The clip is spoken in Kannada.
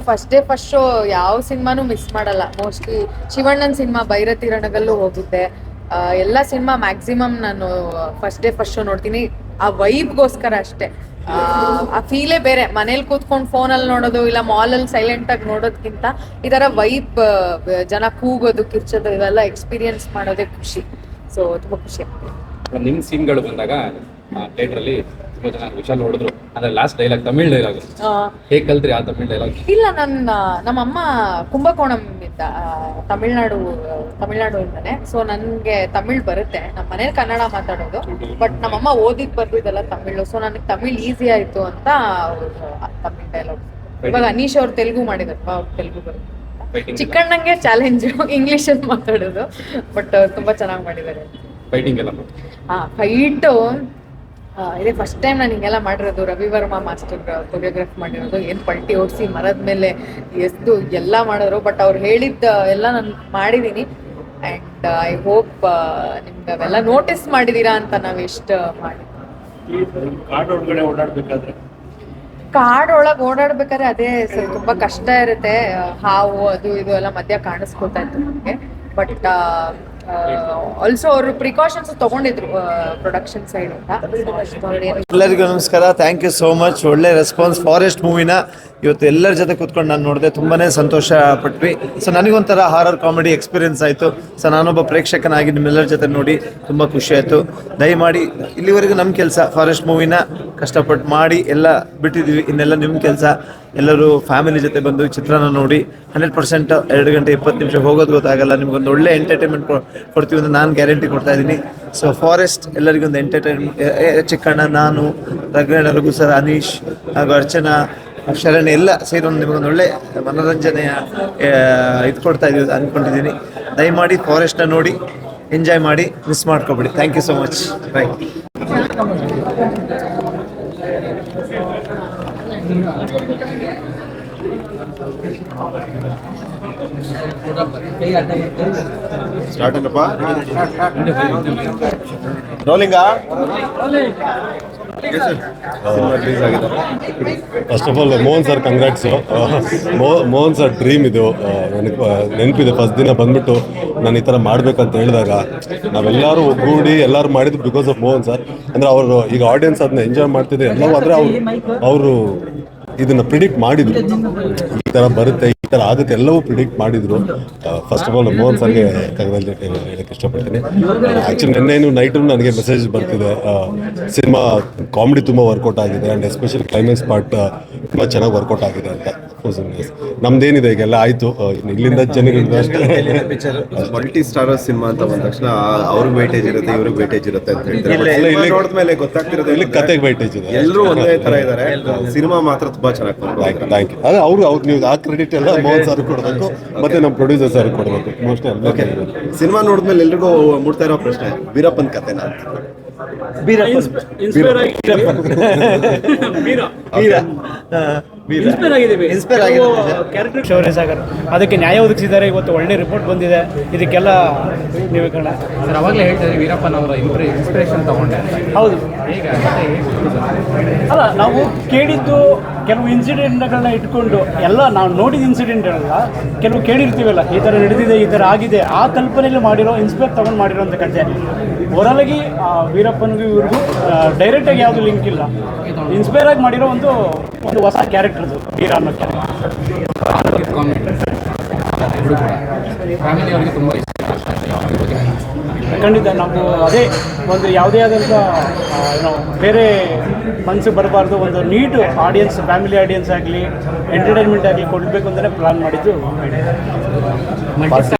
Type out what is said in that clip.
ಫಸ್ಟ್ ಡೇ ಫಸ್ಟ್ ಶೋ ಯಾವ ಸಿನಿಮಾನು ಮಿಸ್ ಮಾಡಲ್ಲ. ಮೋಸ್ಟ್ಲಿ ಶಿವಣ್ಣನ್ ಸಿನಿಮಾ ಭೈರತಿ ರಣಗಲ್ಲೂ ಹೋಗಿದ್ದೆ. ಎಲ್ಲ ಸಿನಿಮಾ ಮ್ಯಾಕ್ಸಿಮಮ್ ನಾನು ಫಸ್ಟ್ ಡೇ ಫಸ್ಟ್ ಶೋ ನೋಡ್ತೀನಿ. ಆ ವೈಬ್ಗೋಸ್ಕರ ಅಷ್ಟೇ. ಆ, ಫೀಲೇ ಬೇರೆ. ಮನೇಲಿ ಕೂತ್ಕೊಂಡು ಫೋನಲ್ಲಿ ನೋಡೋದು ಇಲ್ಲ ಮಾಲಲ್ಲಿ ಸೈಲೆಂಟ್ ಆಗಿ ನೋಡೋದಕ್ಕಿಂತ ಈ ಥರ ವೈಬ್ ಜನ ಕೂಗೋದು ಕಿರ್ಚೋದು ಇವೆಲ್ಲ ಎಕ್ಸ್ಪೀರಿಯನ್ಸ್ ಮಾಡೋದೇ ಖುಷಿ. ಸೊ ತುಂಬ ಖುಷಿ. ಆಗ್ತದೆ ನಿಮ್ಮ ಸೀನ್ಗಳು ಬಂದಾಗ ಥಿಯೇಟರ್ ಅಲ್ಲಿ ತುಂಬಾ ಜನ ವಿಶಾಲ್ ನೋಡಿದ್ರು. ಅಂದ್ರೆ ಲಾಸ್ಟ್ ಡೈಲಾಗ್ ತಮಿಳ್ ಡೈಲಾಗ್ ಹೇಗ್ ಕಲ್ತ್ರಿ ಆ ತಮಿಳ್ ಡೈಲಾಗ್ ಇಲ್ಲ ನನ್ನ ನಮ್ಮಮ್ಮ ಕುಂಭಕೋಣಂ ಇದ್ದ ಆ, ತಮಿಳ್ನಾಡು ಇಂದಾನೆ. ಸೊ ನನಗೆ ತಮಿಳ್ ಬರುತ್ತೆ. ನಮ್ಮ ಮನೇಲಿ ಕನ್ನಡ ಮಾತಾಡೋದು. ಬಟ್ ನಮ್ಮಮ್ಮ ಓದಿದ್ ಬರ್ದಿದ್ದೆಲ್ಲ ತಮಿಳು. ಸೊ ನನಗೆ ತಮಿಳ್ ಈಸಿ ಆಯ್ತು ಅಂತ ತಮಿಳ್ ಡೈಲಾಗ್ ಇವಾಗ ಅನೀಶ್ ಅವ್ರು ತೆಲುಗು ಅವ್ರು ತೆಲುಗು ಬರುತ್ತೆ. ಚಿಕ್ಕಣ್ಣಂಗೆ ಚಾಲೆಂಜ್ ಇಂಗ್ಲೀಷಲ್ಲಿ ಮಾತಾಡೋದು. ಬಟ್ ತುಂಬಾ ಚೆನ್ನಾಗಿ ಮಾಡಿದ್ದಾರೆ. ಫೈಟಿಂಗ್ ಎಲ್ಲ. ಹಾ ಫೈಟು ಇದೇ ಫಸ್ಟ್ ಟೈಮ್ ನಾನು ಹಿಂಗೆಲ್ಲ ಮಾಡಿರೋದು ರವಿ ವರ್ಮಾ ಮಾಸ್ಟರ್ ಕೊರಿಯೋಗ್ರಾಫ್ ಮಾಡಿರೋದು ಏನು ಪಲ್ಟಿ ಓಡಿಸಿ ಮರದ ಮೇಲೆ ಎಸ್ದು ಎಲ್ಲ ಮಾಡಿದ್ರು ಬಟ್ ಅವ್ರು ಹೇಳಿದ್ದ ಎಲ್ಲ ನಾನು ಮಾಡಿದ್ದೀನಿ ಆ್ಯಂಡ್ ಐ ಹೋಪ್ ನಿಮ್ಗೆ ಅವೆಲ್ಲ ನೋಟಿಸ್ ಮಾಡಿದ್ದೀರಾ ಅಂತ ನಾವು ಎಷ್ಟು ಮಾಡಿ. ಕಾಡ್ ಒಳಗೆ ಓಡಾಡ್ಬೇಕಾದ್ರೆ ಅದೇ ತುಂಬಾ ಕಷ್ಟ ಇರುತ್ತೆ. ಹಾವು ಅದು ಇದು ಎಲ್ಲ ಮಧ್ಯ ಕಾಣಿಸ್ಕೊತಾ ಇತ್ತು ನಮಗೆ. ಬಟ್ ಆಲ್ಸೋ ಅವರು ಪ್ರಿಕಾಷನ್ಸ್ ತಗೊಂಡಿದ್ರು ಪ್ರೊಡಕ್ಷನ್ ಸೈಡ್ ಅಂತ. ಎಲ್ಲರಿಗೂ ನಮಸ್ಕಾರ. ಥ್ಯಾಂಕ್ ಯು ಸೋ ಮಚ್ ಒಳ್ಳೆ ರೆಸ್ಪಾನ್ಸ್ ಫಾರೆಸ್ಟ್ ಮೂವಿನ ಇವತ್ತು ಎಲ್ಲರ ಜೊತೆ ಕೂತ್ಕೊಂಡು ನಾನು ನೋಡಿದೆ ತುಂಬಾ ಸಂತೋಷ ಪಟ್ವಿ. ಸೊ ನನಗೊಂಥರ ಹಾರರ್ ಕಾಮಿಡಿ ಎಕ್ಸ್ಪೀರಿಯನ್ಸ್ ಆಯಿತು. ಸೊ ನಾನೊಬ್ಬ ಪ್ರೇಕ್ಷಕನಾಗಿ ನಿಮ್ಮೆಲ್ಲರ ಜೊತೆ ನೋಡಿ ತುಂಬ ಖುಷಿ ಆಯಿತು. ದಯಮಾಡಿ ಇಲ್ಲಿವರೆಗೂ ನಮ್ಮ ಕೆಲಸ ಫಾರೆಸ್ಟ್ ಮೂವಿನ ಕಷ್ಟಪಟ್ಟು ಮಾಡಿ ಎಲ್ಲ ಬಿಟ್ಟಿದ್ದೀವಿ ಇನ್ನೆಲ್ಲ ನಿಮ್ಮ ಕೆಲಸ. ಎಲ್ಲರೂ ಫ್ಯಾಮಿಲಿ ಜೊತೆ ಬಂದು ಚಿತ್ರನ ನೋಡಿ ಹಂಡ್ರೆಡ್ ಪರ್ಸೆಂಟ್ ಎರಡು ಗಂಟೆ ಇಪ್ಪತ್ತು ನಿಮಿಷ ಹೋಗೋದು ಗೊತ್ತಾಗಲ್ಲ. ನಿಮ್ಗೊಂದು ಒಳ್ಳೆ ಎಂಟರ್ಟೈನ್ಮೆಂಟ್ ಕೊಡ್ತೀವಿ ಅಂತ ನಾನು ಗ್ಯಾರಂಟಿ ಕೊಡ್ತಾ ಇದ್ದೀನಿ. ಸೊ ಫಾರೆಸ್ಟ್ ಎಲ್ಲರಿಗೊಂದು ಎಂಟರ್ಟೈನ್ಮೆಂಟ್ ಚಿಕ್ಕಣ್ಣ, ನಾನು ರಘುವಣ ರಘು ಸರ್, ಅನೀಶ್, ಹಾಗೂ ಅರ್ಚನಾ ಶರಣ್ ಎಲ್ಲ ಸೇರಿ ಒಂದು ನಿಮಗೊಂದು ಒಳ್ಳೆ ಮನೋರಂಜನೆಯ ಇದು ಕೊಡ್ತಾ ಇದೀವಿ ಅಂದ್ಕೊಂಡಿದ್ದೀನಿ ದಯಮಾಡಿ ಫಾರೆಸ್ಟ್ನ ನೋಡಿ ಎಂಜಾಯ್ ಮಾಡಿ miss ಮಾಡ್ಕೊಬೇಡಿ. Thank you so much bye start ಏನಪ್ಪ first of all Mohan sir congrats Mohan sir dream ಇದು. ನೆನಪಿದೆ. ಫಸ್ಟ್ ದಿನ ಬಂದ್ಬಿಟ್ಟು ನಾನು ಈ ಥರ ಮಾಡಬೇಕಂತ ಹೇಳಿದಾಗ ನಾವೆಲ್ಲರೂ ಒಗ್ಗೂಡಿ ಎಲ್ಲರೂ ಮಾಡಿದ್ದು ಬಿಕಾಸ್ ಆಫ್ ಮೋಹನ್ ಸರ್ ಅಂದರೆ ಅವರು ಈಗ ಆಡಿಯನ್ಸ್ ಅದನ್ನ ಎಂಜಾಯ್ ಮಾಡ್ತಿದ್ರೆ. ಎಲ್ಲವೂ ಆದರೆ ಅವರು ಅವರು ಇದನ್ನ ಪ್ರಿಡಿಕ್ಟ್ ಮಾಡಿದ್ರು. ಈ ಥರ ಬರುತ್ತೆ ಥರ ಆಗುತ್ತೆ. ಎಲ್ಲವೂ ಪ್ರಿಡಿಕ್ಟ್ ಮಾಡಿದ್ರು. ಫಸ್ಟ್ ಆಫ್ ಆಲ್ ಮೋಹನ್ ಸರ್ಗೆ ಕಂಗ್ರಾಚುಲೇಟ್ ಹೇಳಕ್ಕೆ ಇಷ್ಟಪಡ್ತೀನಿ. ಆ್ಯಕ್ಚುಲಿ ನಿನ್ನೆನು ನೈಟು ನನಗೆ ಮೆಸೇಜ್ ಬರ್ತಿದೆ. ಸಿನಿಮಾ ಕಾಮಿಡಿ ತುಂಬ ವರ್ಕೌಟ್ ಆಗಿದೆ ಆ್ಯಂಡ್ ಎಸ್ಪೆಷಲಿ ಕ್ಲೈಮ್ಯಾಕ್ಸ್ ಪಾರ್ಟ್ ತುಂಬ ಚೆನ್ನಾಗಿ ವರ್ಕೌಟ್ ಆಗಿದೆ ಅಂತ. ನಮ್ದೇನಿದೆ ಈಗೆಲ್ಲ? ಆಯ್ತು. ಇಲ್ಲಿಂದ ಜನಗಳಿಂದ ಅಷ್ಟೇ. ಮಲ್ಟಿ ಸ್ಟಾರ್ ಸಿನಿಮಾ ಅಂತ ಬಂದ ತಕ್ಷಣ ಅವ್ರಿಗೆ ವೇಟೇಜ್ ಇರುತ್ತೆ ಇವ್ರಿಗೆ ವೇಟೇಜ್ ಇರುತ್ತೆ ಅಂತ ಹೇಳ್ತಾರೆ. ನೋಡಿದ್ಮೇಲೆ ಗೊತ್ತಾಗ್ತಿರೋದು ಇಲ್ಲಿ ಕತೆಗೆ ವೇಟೇಜ್ ಇದೆ. ಎಲ್ಲರೂ ಒಂದೇ ತರ ಇದ್ದಾರೆ. ಸಿನಿಮಾ ಮಾತ್ರ ತುಂಬಾ ಚೆನ್ನಾಗಿ ಬಂತು ಥ್ಯಾಂಕ್ ಯು ಅದೇ ಅವರು ಅವ್ರು ನೀವು ಆ ಕ್ರೆಡಿಟ್ ಎಲ್ಲ ಮೋಹನ್ ಸರ್ ಕೊಡಬೇಕು ಮತ್ತೆ ನಮ್ಮ ಪ್ರೊಡ್ಯೂಸರ್ ಸರ್ ಕೊಡಬೇಕು. ಮೋಸ್ಟ್ ಓಕೆ ಸಿನಿಮಾ ನೋಡಿದ್ಮೇಲೆ ಎಲ್ರಿಗೂ ಮೂಡ್ತಾ ಇರೋ ಪ್ರಶ್ನೆ ವೀರಪ್ಪನ್ ಕಥೆನಾ ಅಂತ. ಇನ್ಸ್ಪೈರ್ ಆಗಿ ಇನ್ಸ್ಪೈರ್ ಆಗಿದ್ದೀವಿ. ಕ್ಯಾರೆಕ್ಟರ್ ಶೌರ್ಯ ಸಾಗರ್ ಅದಕ್ಕೆ ನ್ಯಾಯ ಒದಗಿಸಿದ್ದಾರೆ ಇವತ್ತು ಒಳ್ಳೆ ರಿಪೋರ್ಟ್ ಬಂದಿದೆ. ಇದಕ್ಕೆಲ್ಲ ನೀವೇ ಕಣ ಸರ್ ಅವಾಗಲೇ ಹೇಳ್ತಾರೆ ವೀರಪ್ಪನವರ ಇನ್ಸ್ಪಿರೇಷನ್ ತಗೊಂಡೆ ಅಂತ. ಹೌದು. ಅಲ್ಲ ನಾವು ಕೇಳಿದ್ದು ಕೆಲವು ಇನ್ಸಿಡೆಂಟ್ಗಳನ್ನ ಇಟ್ಕೊಂಡು ಎಲ್ಲ ನಾವು ನೋಡಿದ ಇನ್ಸಿಡೆಂಟ್ ಅಲ್ಲ ಕೆಲವು ಕೇಳಿರ್ತೀವಲ್ಲ ಈ ಥರ ನಡೆದಿದೆ ಈ ಥರ ಆಗಿದೆ ಆ ಕಲ್ಪನೆಯಲ್ಲಿ ಮಾಡಿರೋ ಇನ್ಸ್ಪೆಕ್ಟ್ ತಗೊಂಡು ಅಂತ ಕಥೆ. ಓರಲಾಗಿ ವೀರಪ್ಪನಿಗೂ ಇವ್ರಿಗೂ ಡೈರೆಕ್ಟಾಗಿ ಯಾವುದು ಲಿಂಕ್ ಇಲ್ಲ. ಇನ್ಸ್ಪೈರ್ ಆಗಿ ಮಾಡಿರೋ ಒಂದು ಒಂದು ಹೊಸ ಕ್ಯಾರೆಕ್ಟರ್ದು ವೀರ ಅನ್ನೋ ಕ್ಯಾರೆಕ್ಟರ್ ಹುಡುಗ ಫ್ಯಾಮಿಲಿ ಅವರಿಗೆ ತುಂಬ ಇಷ್ಟ ಖಂಡಿತ ನಾವು ಅದೇ ಒಂದು ಯಾವುದೇ ಆದಂಥ ಏನೋ ಬೇರೆ ಮನಸ್ಸು ಬರಬಾರ್ದು, ಒಂದು ನೀಟ್ ಆಡಿಯನ್ಸ್ ಫ್ಯಾಮಿಲಿ ಆಡಿಯನ್ಸ್ ಆಗಲಿ ಎಂಟರ್ಟೈನ್ಮೆಂಟ್ ಆಗಲಿ ಕೊಡಬೇಕು ಅಂತಲೇ ಪ್ಲಾನ್ ಮಾಡಿದ್ದು.